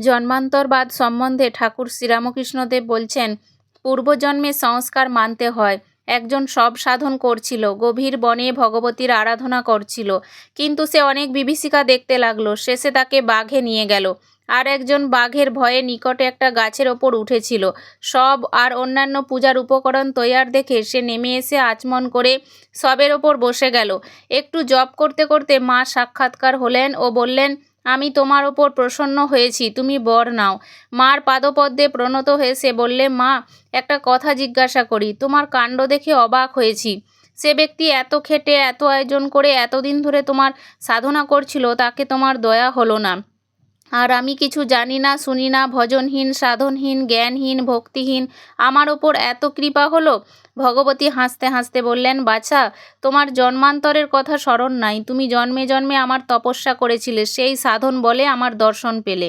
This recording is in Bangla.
জন্মান্তরবাদ সম্বন্ধে ঠাকুর শ্রীরামকৃষ্ণদেব বলছেন, পূর্বজন্মে সংস্কার মানতে হয়। একজন সব সাধন করছিল, গভীর বনে ভগবতীর আরাধনা করছিল। কিন্তু সে অনেক বিভীষিকা দেখতে লাগল, শেষে তাকে বাঘে নিয়ে গেল। আর একজন বাঘের ভয়ে নিকটে একটা গাছের ওপর উঠেছিল। সব আর অন্যান্য পূজার উপকরণ তৈয়ার দেখে সে নেমে এসে আচমন করে সবের ওপর বসে গেল। একটু জপ করতে করতে মা সাক্ষাৎকার হলেন ও বললেন আমি তোমার ওপর প্রসন্ন হয়েছি, তুমি বর নাও। মার পাদপদ্মে প্রণত হয়ে সে বললে, মা, একটা কথা জিজ্ঞাসা করি, তোমার কাণ্ড দেখে অবাক হয়েছি। সে ব্যক্তি এত খেটে, এত আয়োজন করে, এতদিন ধরে তোমার সাধনা করছিল, তাকে তোমার দয়া হলো না। আর আমি কিছু জানি না, শুনি না, ভজনহীন, সাধনহীন, জ্ঞানহীন, ভক্তিহীন, আমার ওপর এত কৃপা হলো। ভগবতী হাসতে হাসতে বললেন, বাছা, তোমার জন্মান্তরের কথা স্মরণ নাই। তুমি জন্মে জন্মে আমার তপস্যা করেছিলে, সেই সাধন বলে আমার দর্শন পেলে।